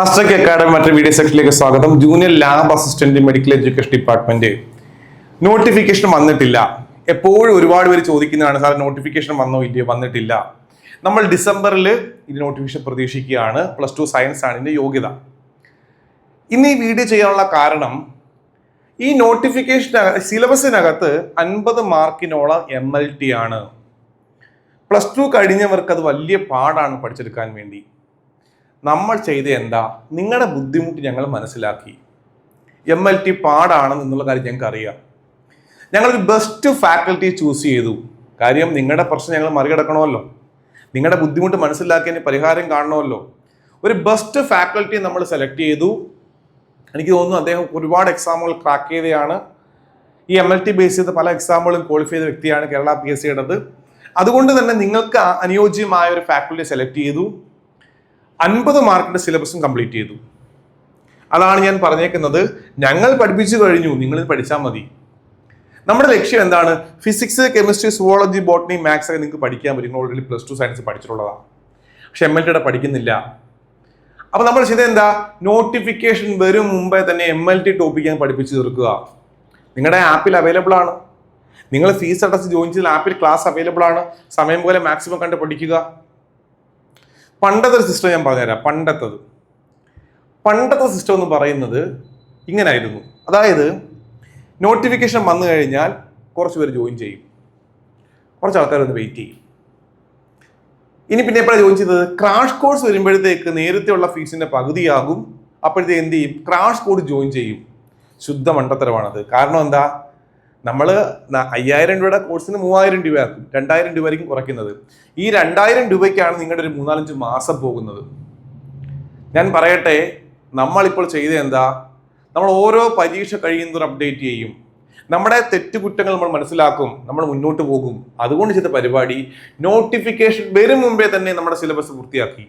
Master K academy മറ്റൊരു video സെക്ഷനിലേക്ക് സ്വാഗതം. Junior lab assistant medical education department notification വന്നിട്ടില്ല. എപ്പോഴും ഒരുപാട് പേര് ചോദിക്കുന്നതാണ് സാർ നോട്ടിഫിക്കേഷൻ വന്നോ ഇല്ലയോ? വന്നിട്ടില്ല. നമ്മൾ ഡിസംബറിൽ ഇത് നോട്ടിഫിക്കേഷൻ പ്രതീക്ഷിക്കുകയാണ്. പ്ലസ് ടു സയൻസ് ആണ് ഇതിന്റെ യോഗ്യത. ഇന്ന് ഈ വീഡിയോ ചെയ്യാനുള്ള കാരണം ഈ നോട്ടിഫിക്കേഷൻ സിലബസിനകത്ത് അൻപത് മാർക്കിനോളം എം എൽ ടി ആണ്. പ്ലസ് ടു കഴിഞ്ഞവർക്ക് അത് വലിയ പാടാണ് പഠിച്ചെടുക്കാൻ വേണ്ടി. നമ്മൾ ചെയ്ത എന്താ? നിങ്ങളുടെ ബുദ്ധിമുട്ട് ഞങ്ങൾ മനസ്സിലാക്കി. എം എൽ ടി പാടാണെന്ന് എന്നുള്ള കാര്യം ഞങ്ങൾക്ക് അറിയാം. ഞങ്ങളൊരു ബെസ്റ്റ് ഫാക്കൽറ്റി ചൂസ് ചെയ്തു. കാര്യം നിങ്ങളുടെ പ്രശ്നം ഞങ്ങൾ മറികടക്കണമല്ലോ. നിങ്ങളുടെ ബുദ്ധിമുട്ട് മനസ്സിലാക്കിയതിന് പരിഹാരം കാണണമല്ലോ. ഒരു ബെസ്റ്റ് ഫാക്കൽറ്റി നമ്മൾ സെലക്ട് ചെയ്തു. എനിക്ക് തോന്നുന്നു അദ്ദേഹം ഒരുപാട് എക്സാമുകൾ ക്രാക്ക് ചെയ്തതാണ് ഈ എം എൽ ടി ബേസ് ചെയ്ത പല എക്സാമുകളും ക്വാളിഫൈ ചെയ്ത വ്യക്തിയാണ് കേരള പി എസ് സിയുടേത് അതുകൊണ്ട് തന്നെ നിങ്ങൾക്ക് അനുയോജ്യമായ ഒരു ഫാക്കൽറ്റി സെലക്ട് ചെയ്തു. അൻപത് മാർക്കിന്റെ സിലബസും കംപ്ലീറ്റ് ചെയ്തു. അതാണ് ഞാൻ പറഞ്ഞേക്കുന്നത്. ഞങ്ങൾ പഠിപ്പിച്ചു കഴിഞ്ഞു നിങ്ങൾ പഠിച്ചാൽ മതി. നമ്മുടെ ലക്ഷ്യം എന്താണ്? Physics chemistry zoology botany maths ഒക്കെ നിങ്ങൾക്ക് പഠിക്കാൻ പറ്റും. ഓൾറെഡി പ്ലസ് ടു സയൻസ് പഠിച്ചിട്ടുള്ളതാണ് പക്ഷെ എം എൽ ടിയുടെ പഠിക്കുന്നില്ല. അപ്പൊ നമ്മൾ ചെയ്തത് എന്താ? നോട്ടിഫിക്കേഷൻ വരും മുമ്പേ തന്നെ എം എൽ ടി ടോപ്പിക് ഞാൻ പഠിപ്പിച്ചു തീർക്കുക. നിങ്ങളുടെ ആപ്പിൽ അവൈലബിൾ ആണ്. നിങ്ങൾ ഫീസ് അടച്ച് ജോയിൻ ചെയ്ത ആപ്പിൽ ക്ലാസ് അവൈലബിൾ ആണ്. സമയം പോലെ മാക്സിമം കണ്ട് പഠിക്കുക. പണ്ടത്തെ ഒരു സിസ്റ്റം ഞാൻ പറഞ്ഞുതരാം. പണ്ടത്തത്. പണ്ടത്തെ സിസ്റ്റം എന്ന് പറയുന്നത് ഇങ്ങനായിരുന്നു. അതായത് നോട്ടിഫിക്കേഷൻ വന്നു കഴിഞ്ഞാൽ കുറച്ച് പേര് ജോയിൻ ചെയ്യും. കുറച്ച് ആൾക്കാർ ഒന്ന് വെയിറ്റ് ചെയ്യും. ഇനി പിന്നെ എപ്പോഴാണ് ജോയിൻ ചെയ്തത്? ക്രാഷ് കോഴ്സ് വരുമ്പോഴത്തേക്ക് നേരത്തെ ഉള്ള ഫീസിന്റെ പകുതിയാകും. അപ്പോഴത്തേക്ക് എന്ത് ചെയ്യും? ക്രാഷ് കോഡ് ജോയിൻ ചെയ്യും. ശുദ്ധ മണ്ടത്തരമാണത്. കാരണം എന്താ? നമ്മൾ അയ്യായിരം രൂപയുടെ കോഴ്സിന് മൂവായിരം രൂപയാക്കും. രണ്ടായിരം രൂപയായിരിക്കും കുറയ്ക്കുന്നത്. ഈ രണ്ടായിരം രൂപയ്ക്കാണ് നിങ്ങളുടെ ഒരു മൂന്നാലഞ്ച് മാസം പോകുന്നത്. ഞാൻ പറയട്ടെ നമ്മളിപ്പോൾ ചെയ്ത എന്താ? നമ്മൾ ഓരോ പരീക്ഷ കഴിയുന്നതും അപ്ഡേറ്റ് ചെയ്യും. നമ്മുടെ തെറ്റുകുറ്റങ്ങൾ നമ്മൾ മനസ്സിലാക്കും നമ്മൾ മുന്നോട്ട് പോകും. അതുകൊണ്ട് ചെയ്ത പരിപാടി നോട്ടിഫിക്കേഷൻ വരും മുമ്പേ തന്നെ നമ്മുടെ സിലബസ് പൂർത്തിയാക്കി.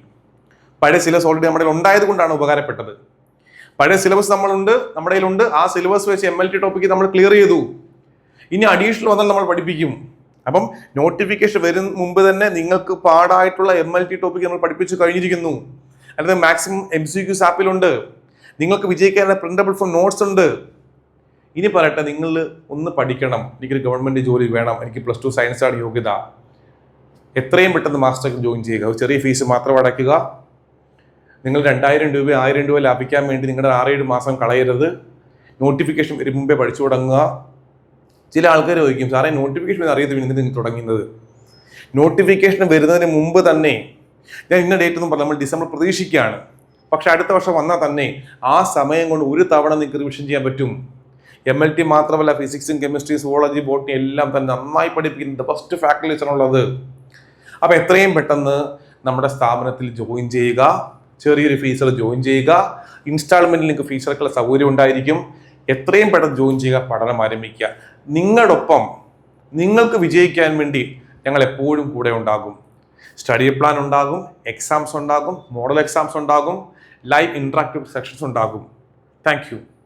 പഴയ സിലബസ് ഓൾറെഡി നമ്മുടെ ഉണ്ടായത് കൊണ്ടാണ് ഉപകാരപ്പെട്ടത്. പഴയ സിലബസ് നമ്മളുണ്ട് നമ്മുടെ കയ്യിലുണ്ട്. ആ സിലബസ് വെച്ച് എം എൽ ടി ടോപ്പിക്ക് നമ്മൾ ക്ലിയർ ചെയ്തു. ഇനി അഡീഷണൽ വന്നാൽ നമ്മൾ പഠിപ്പിക്കും. അപ്പം നോട്ടിഫിക്കേഷൻ വരും മുമ്പ് തന്നെ നിങ്ങൾക്ക് പാടായിട്ടുള്ള എം എൽ ടി ടോപ്പിക് നമ്മൾ പഠിപ്പിച്ചു കഴിഞ്ഞിരിക്കുന്നു. അതായത് മാക്സിമം എം സി ക്യൂസ് ആപ്പിലുണ്ട് നിങ്ങൾക്ക് വിജയിക്കാനുള്ള പ്രിന്റബിൾ ഫോർ നോട്ട്സ് ഉണ്ട്. ഇനി പറയട്ടെ നിങ്ങൾ ഒന്ന് പഠിക്കണം. എനിക്കൊരു ഗവൺമെന്റ് ജോലി വേണം. എനിക്ക് പ്ലസ് ടു സയൻസ് ആണ് യോഗ്യത. എത്രയും പെട്ടെന്ന് മാസ്റ്റർക്ക് ജോയിൻ ചെയ്യുക. ഒരു ചെറിയ ഫീസ് മാത്രം അടയ്ക്കുക. നിങ്ങൾ രണ്ടായിരം രൂപ ആയിരം രൂപ ലാഭിക്കാൻ വേണ്ടി നിങ്ങളുടെ ആറേഴ് മാസം കളയരുത്. നോട്ടിഫിക്കേഷൻ വരും മുമ്പേ പഠിച്ചു തുടങ്ങുക. ചില ആൾക്കാർ ചോദിക്കും സാറേ നോട്ടിഫിക്കേഷൻ അറിയത്ത് പിന്നെ നിങ്ങൾ തുടങ്ങുന്നത് നോട്ടിഫിക്കേഷൻ വരുന്നതിന് മുമ്പ് തന്നെ ഞാൻ ഇന്ന ഡേറ്റ് ഒന്നും പറഞ്ഞു നമ്മൾ ഡിസംബർ പ്രതീക്ഷിക്കുകയാണ്. പക്ഷെ അടുത്ത വർഷം വന്നാൽ തന്നെ ആ സമയം കൊണ്ട് ഒരു തവണ നിങ്ങൾക്ക് റിവിഷൻ ചെയ്യാൻ പറ്റും. എം എൽ ടി മാത്രമല്ല ഫിസിക്സും കെമിസ്ട്രി സുവോളജി ബോട്ടണി എല്ലാം തന്നെ നന്നായി പഠിപ്പിക്കുന്നത് ഫസ്റ്റ് ഫാക്കൽറ്റീസ് ആണുള്ളത് അപ്പോൾ എത്രയും പെട്ടെന്ന് നമ്മുടെ സ്ഥാപനത്തിൽ ജോയിൻ ചെയ്യുക. ചെറിയൊരു ഫീസിൽ ജോയിൻ ചെയ്യുക. ഇൻസ്റ്റാൾമെന്റിൽ നിങ്ങൾക്ക് ഫീസ് അടക്കുള്ള സൗകര്യം ഉണ്ടായിരിക്കും. എത്രയും പെട്ടെന്ന് ജോയിൻ ചെയ്യുക പഠനം ആരംഭിക്കുക. നിങ്ങളോടൊപ്പം നിങ്ങൾക്ക് വിജയിക്കാൻ വേണ്ടി ഞങ്ങൾ എപ്പോഴും കൂടെ ഉണ്ടാകും. സ്റ്റഡി പ്ലാൻ ഉണ്ടാകും എക്സാംസ് ഉണ്ടാകും മോഡൽ എക്സാംസ് ഉണ്ടാകും ലൈവ് ഇൻട്രാക്റ്റീവ് സെക്ഷൻസ് ഉണ്ടാകും. താങ്ക്